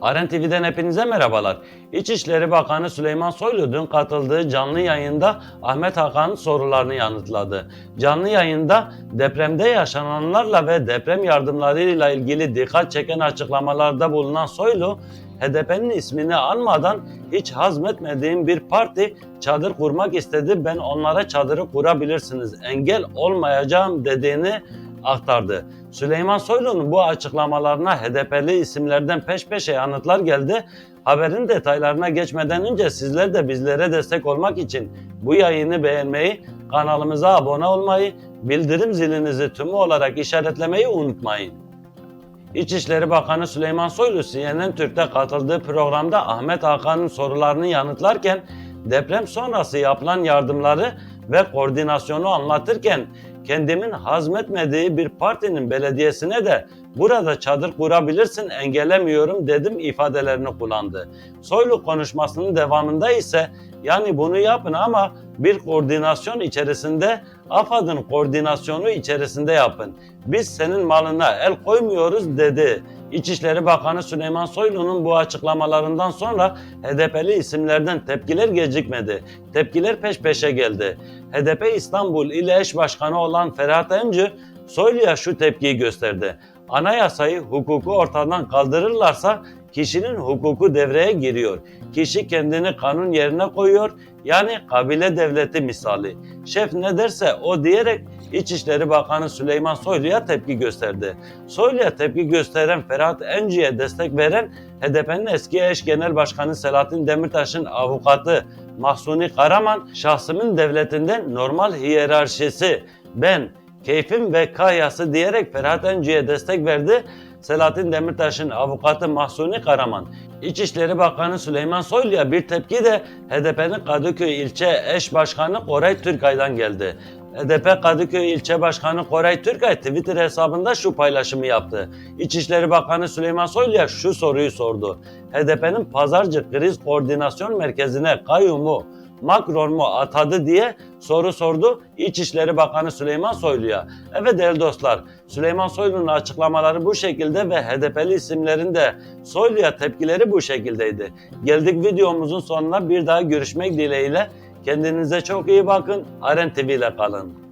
Aren TV'den hepinize merhabalar. İçişleri Bakanı Süleyman Soylu dün katıldığı canlı yayında Ahmet Hakan'ın sorularını yanıtladı. Canlı yayında depremde yaşananlarla ve deprem yardımlarıyla ilgili dikkat çeken açıklamalarda bulunan Soylu, HDP'nin ismini anmadan hiç hazmetmediğim bir parti çadır kurmak istedi. Ben onlara çadırı kurabilirsiniz. Engel olmayacağım dediğini aktardı. Süleyman Soylu'nun bu açıklamalarına HDP'li isimlerden peş peşe yanıtlar geldi. Haberin detaylarına geçmeden önce sizler de bizlere destek olmak için bu yayını beğenmeyi, kanalımıza abone olmayı, bildirim zilinizi tümü olarak işaretlemeyi unutmayın. İçişleri Bakanı Süleyman Soylu CNN Türk'te katıldığı programda Ahmet Hakan'ın sorularını yanıtlarken deprem sonrası yapılan yardımları ve koordinasyonu anlatırken kendimin hazmetmediği bir partinin belediyesine de burada çadır kurabilirsin engellemiyorum dedim ifadelerini kullandı. Soylu konuşmasının devamında ise yani bunu yapın ama bir koordinasyon içerisinde AFAD'ın koordinasyonu içerisinde yapın. Biz senin malına el koymuyoruz dedi. İçişleri Bakanı Süleyman Soylu'nun bu açıklamalarından sonra HDP'li isimlerden tepkiler gecikmedi. Tepkiler peş peşe geldi. HDP İstanbul İl Eş Başkanı olan Ferhat Emci Soylu'ya şu tepkiyi gösterdi. Anayasayı, hukuku ortadan kaldırırlarsa kişinin hukuku devreye giriyor. Kişi kendini kanun yerine koyuyor. Yani kabile devleti misali. Şef ne derse o diyerek İçişleri Bakanı Süleyman Soylu'ya tepki gösterdi. Soylu'ya tepki gösteren Ferhat Enci'ye destek veren HDP'nin eski eş genel başkanı Selahattin Demirtaş'ın avukatı Mahsuni Karaman, şahsımın devletinden normal hiyerarşisi, ben, keyfim ve kahyası diyerek Ferhat Enci'ye destek verdi. Selahattin Demirtaş'ın avukatı Mahsuni Karaman, İçişleri Bakanı Süleyman Soylu'ya bir tepki de HDP'nin Kadıköy ilçe eş başkanı Koray Türkay'dan geldi. HDP Kadıköy ilçe başkanı Koray Türkay Twitter hesabında şu paylaşımı yaptı. İçişleri Bakanı Süleyman Soylu'ya şu soruyu sordu. HDP'nin Pazarcık Kriz Koordinasyon Merkezi'ne kayyumu Macron mu atadı diye soru sordu İçişleri Bakanı Süleyman Soylu'ya. Evet değerli dostlar Süleyman Soylu'nun açıklamaları bu şekilde ve HDP'li isimlerin de Soylu'ya tepkileri bu şekildeydi. Geldik videomuzun sonuna bir daha görüşmek dileğiyle. Kendinize çok iyi bakın. Aren TV ile kalın.